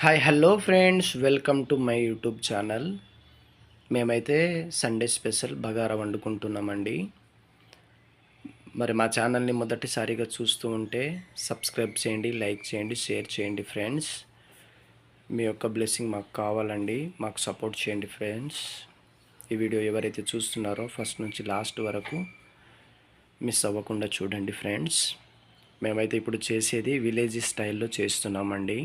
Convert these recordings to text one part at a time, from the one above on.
Hi hello friends welcome to my YouTube channel మేమైతే Sunday special bagara వండుకుంటున్నామండి. మరి మా ఛానల్ని మొదటిసారిగా చూస్తూ ఉంటే సబ్స్క్రైబ్ చేయండి లైక్ చేయండి షేర్ చేయండి ఫ్రెండ్స్ మీ యొక్క బ్లెస్సింగ్ మాకు కావాలండి. మాకు సపోర్ట్ చేయండి ఫ్రెండ్స్ ఈ వీడియో ఎవరైతే చూస్తున్నారో ఫస్ట్ నుంచి లాస్ట్ వరకు మిస్ అవ్వకుండా చూడండి ఫ్రెండ్స్ మేమైతే ఇప్పుడు చేసేది విలేజ్ స్టైల్లో చేస్తున్నామండి.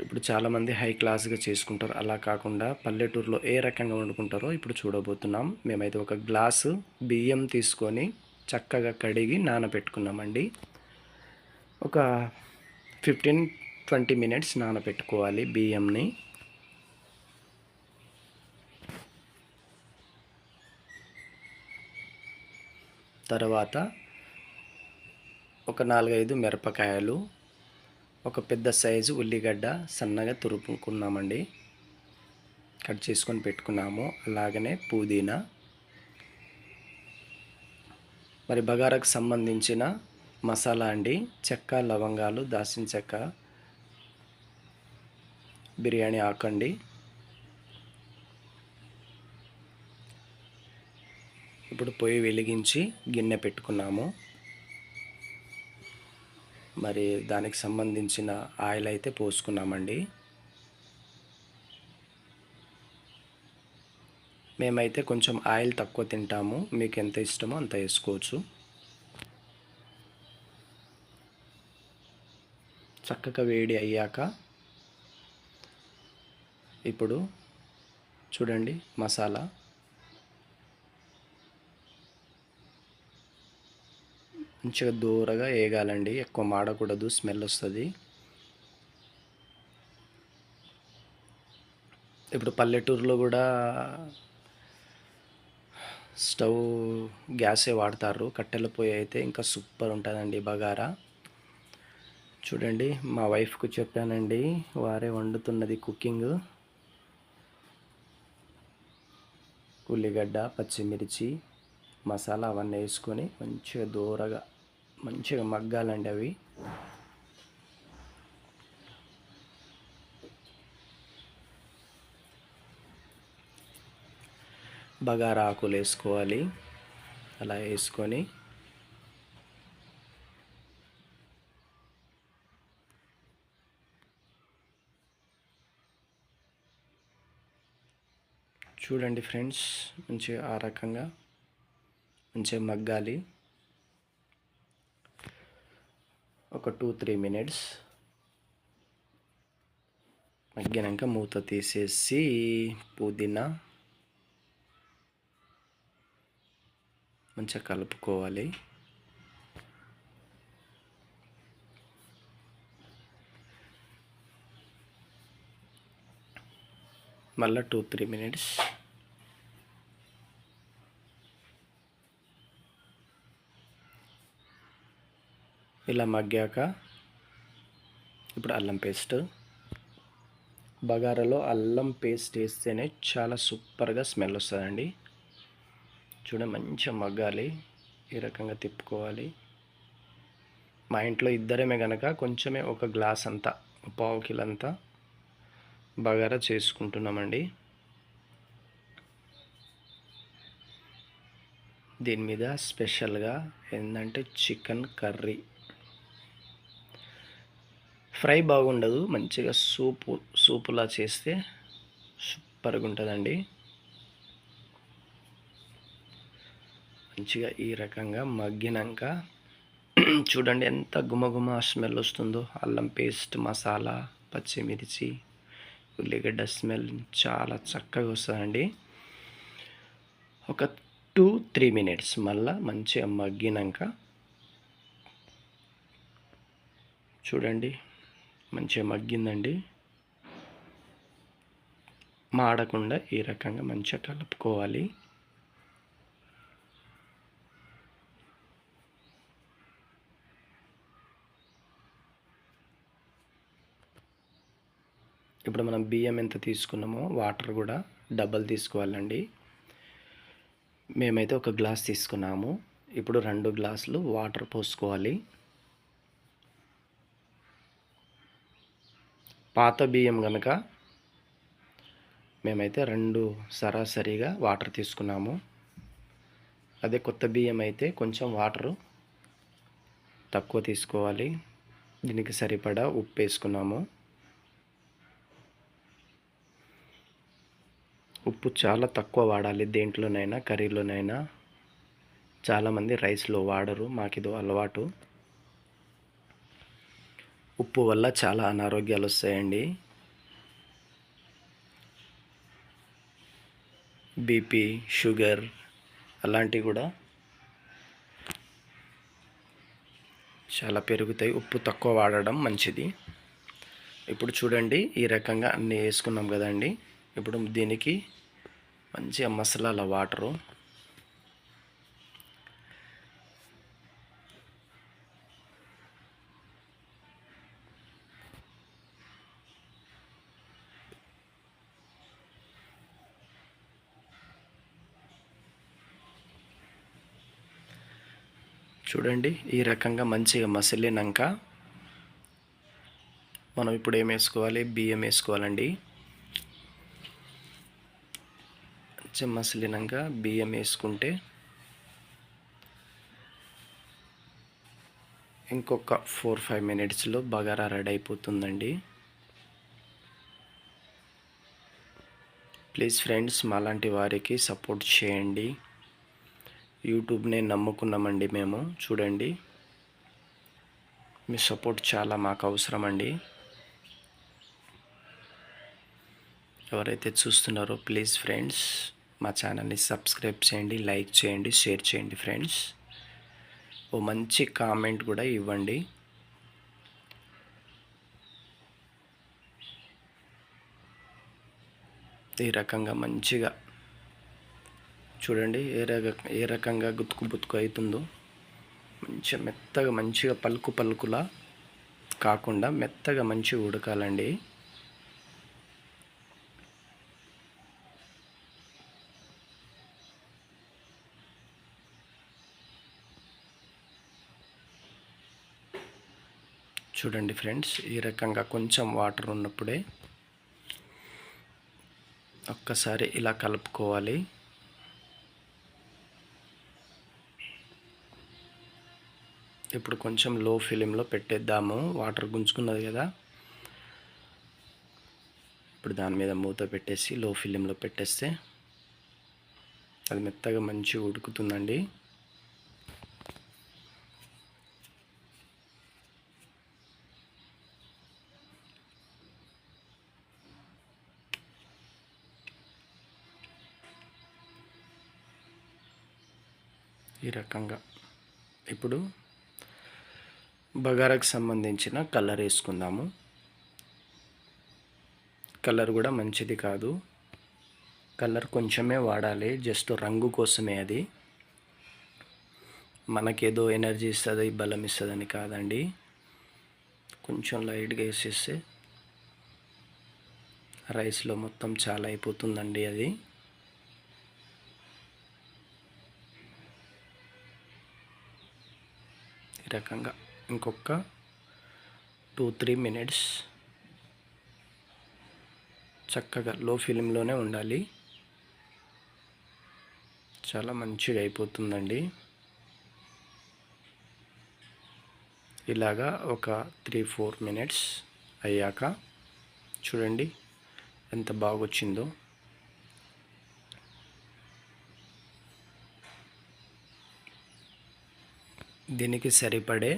ఇప్పుడు చాలామంది హై క్లాస్గా చేసుకుంటారు. అలా కాకుండా పల్లెటూరులో ఏ రకంగా వండుకుంటారో ఇప్పుడు చూడబోతున్నాం. మేమైతే ఒక గ్లాసు బియ్యం తీసుకొని చక్కగా కడిగి నానబెట్టుకున్నామండి. ఒక ఫిఫ్టీన్ ట్వంటీ మినిట్స్ నానబెట్టుకోవాలి బియ్యంని. తర్వాత ఒక నాలుగైదు మిరపకాయలు ఒక పెద్ద సైజు ఉల్లిగడ్డ సన్నగా తురుపుకున్నామండి. కట్ చేసుకొని పెట్టుకున్నాము. అలాగనే పుదీనా. మరి బగారాకు సంబంధించిన మసాలా అండి. చెక్క లవంగాలు దాసిన చెక్క బిర్యానీ ఆకండి. ఇప్పుడు పొయ్యి వెలిగించి గిన్నె పెట్టుకున్నాము. మరి దానికి సంబంధించిన ఆయిల్ అయితే పోసుకున్నామండి. మేమైతే కొంచెం ఆయిల్ తక్కువ తింటాము. మీకు ఎంత ఇష్టమో అంత వేసుకోవచ్చు. చక్కగా వేడి అయ్యాక ఇప్పుడు చూడండి మసాలా. మంచిగా దూరగా వేగాలండి ఎక్కువ మాడకూడదు స్మెల్ వస్తుంది. ఇప్పుడు పల్లెటూరులో కూడా స్టవ్ గ్యాసే వాడతారు. కట్టెల పొయ్యి అయితే ఇంకా సూపర్ ఉంటుందండి బగారా. చూడండి మా వైఫ్కు చెప్పానండి వారే వండుతున్నది కుకింగ్. ఉల్లిగడ్డ పచ్చిమిర్చి మసాలా అవన్నీ వేసుకొని మంచిగా దూరగా మంచిగా మగ్గాలండి అవి. బగారా ఆకులు వేసుకోవాలి. అలా వేసుకొని చూడండి ఫ్రెండ్స్ మంచిగా ఆ రకంగా మంచిగా మగ్గాలి. ఒక టూ త్రీ మినిట్స్ మగ్గినాక మూత తీసేసి పుదీనా మంచిగా కలుపుకోవాలి. మళ్ళీ టూ త్రీ మినిట్స్ ఇలా మగ్గాక ఇప్పుడు అల్లం పేస్ట్. బగారాలో అల్లం పేస్ట్ వేస్తేనే చాలా సూపర్గా స్మెల్ వస్తుందండి. చూడ మంచిగా మగ్గాలి. ఈ రకంగా తిప్పుకోవాలి. మా ఇంట్లో ఇద్దరమే కనుక కొంచెమే ఒక గ్లాస్ అంతా పావు కిలో అంతా బగారా చేసుకుంటున్నామండి. దీని మీద స్పెషల్గా ఏంటంటే చికెన్ కర్రీ. ఫ్రై బాగుండదు. మంచిగా సూపు సూపులా చేస్తే సూపర్గా ఉంటుందండి మంచిగా ఈ రకంగా మగ్గినాక చూడండి ఎంత గుమగుమ స్మెల్ వస్తుందో అల్లం పేస్ట్ మసాలా పచ్చిమిర్చి ఉల్లిగడ్డ స్మెల్ చాలా చక్కగా వస్తుందండి ఒక టూ త్రీ మినిట్స్ మళ్ళీ మంచిగా మగ్గినాక చూడండి. మంచిగా మగ్గిందండి. మాడకుండా ఈ రకంగా మంచిగా కలుపుకోవాలి. ఇప్పుడు మనం బియ్యం ఎంత తీసుకున్నామో వాటర్ కూడా డబల్ తీసుకోవాలండి. మేమైతే ఒక గ్లాస్ తీసుకున్నాము. ఇప్పుడు రెండు గ్లాసులు వాటర్ పోసుకోవాలి. పాత బియ్యం కనుక మేమైతే రెండు సరాసరిగా వాటర్ తీసుకున్నాము. అదే కొత్త బియ్యం అయితే కొంచెం వాటరు తక్కువ తీసుకోవాలి. దీనికి సరిపడా ఉప్పు వేసుకున్నాము. ఉప్పు చాలా తక్కువ వాడాలి దేంట్లోనైనా కర్రీలోనైనా. చాలామంది రైస్లో వాడరు మాకిదో అలవాటు. ఉప్పు వల్ల చాలా అనారోగ్యాలు వస్తాయండి. బీపీ షుగర్ అలాంటివి కూడా చాలా పెరుగుతాయి. ఉప్పు తక్కువ వాడడం మంచిది. ఇప్పుడు చూడండి ఈ రకంగా అన్నీ వేసుకున్నాం కదండి. ఇప్పుడు దీనికి మంచిగా మసాలాల వాటరు చూడండి ఈ రకంగా మంచిగా మసిలినాక మనం ఇప్పుడు ఏం వేసుకోవాలి? బియ్యం వేసుకోవాలండి. మంచిగా మసిలినాక బియ్యం వేసుకుంటే ఇంకొక ఫోర్ ఫైవ్ మినిట్స్లో బగారా రెడీ అయిపోతుందండి. ప్లీజ్ ఫ్రెండ్స్ మాలాంటి వారికి సపోర్ట్ చేయండి. యూట్యూబ్ని నమ్ముకున్నామండి మేము. చూడండి. మీ సపోర్ట్ చాలా మాకు అవసరం అండి ఎవరైతే చూస్తున్నారో ప్లీజ్ ఫ్రెండ్స్ మా ఛానల్ని సబ్స్క్రైబ్ చేయండి లైక్ చేయండి షేర్ చేయండి ఫ్రెండ్స్. ఓ మంచి కామెంట్ కూడా ఇవ్వండి. ఈ రకంగా మంచిగా చూడండి ఏ రక ఏ రకంగా గుతుకు బుతుకు అవుతుందో. మంచిగా మెత్తగా మంచిగా పలుకు పలుకులా కాకుండా మెత్తగా మంచిగా ఉడకాలండి. చూడండి ఫ్రెండ్స్ ఈ రకంగా కొంచెం వాటర్ ఉన్నప్పుడే ఒక్కసారి ఇలా కలుపుకోవాలి. ఇప్పుడు కొంచెం లో ఫిలింలో పెట్టేద్దాము. వాటర్ గుంజుకున్నది కదా. ఇప్పుడు దాని మీద మూత పెట్టేసి లో ఫిలింలో పెట్టేస్తే అది మెత్తగా మంచిగా ఉడుకుతుందండి. ఈ రకంగా. ఇప్పుడు బగారాకు సంబంధించిన కలర్ వేసుకుందాము. కలర్ కూడా మంచిది కాదు. కలర్ కొంచెమే వాడాలి జస్ట్ రంగు కోసమే అది. మనకేదో ఎనర్జీ ఇస్తుంది బలం ఇస్తుందని కాదండి. కొంచెం లైట్గా వేసేస్తే రైస్లో మొత్తం చాలా అయిపోతుందండి అది. ఈ రకంగా. ఇంకొక టూ త్రీ మినిట్స్ చక్కగా లో ఫిలింలోనే ఉండాలి. చాలా మంచిగా అయిపోతుందండి ఇలాగా ఒక త్రీ ఫోర్ మినిట్స్ అయ్యాక చూడండి ఎంత బాగొచ్చిందో. దీనికి సరిపడే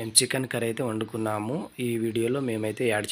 మేము చికెన్ కర్రీ అయితే వండుకున్నాము. ఈ వీడియోలో మేమైతే యాడ్ చే